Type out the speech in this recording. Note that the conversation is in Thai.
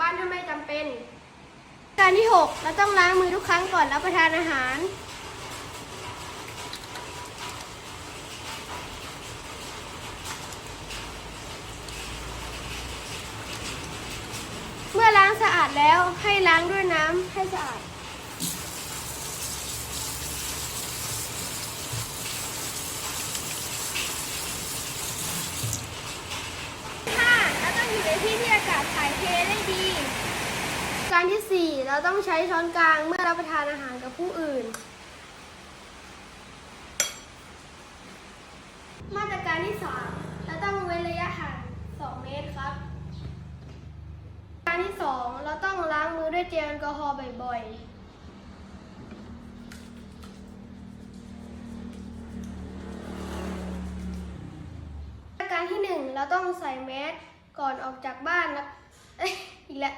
บ้านถ้าไม่จำเป็น การที่ 6 เราต้องล้างมือทุกครั้งก่อนรับประทานอาหาร เมื่อล้างสะอาดแล้วให้ล้างด้วยน้ำให้สะอาดห้าเราต้องอยู่ในที่ที่อากาศถ่ายเท การที่ 4 เราต้องใช้ช้อนกลางเมื่อรับประทานอาหารกับผู้อื่น มาตรการที่ 3 เราต้องเว้นระยะห่าง 2 เมตรครับ การที่ 2 เราต้องล้างมือด้วยเจลแอลกอฮอล์บ่อยๆมาตรการที่ 1 เราต้องใส่แมสก่อนออกจากบ้านนะอีกแล้ว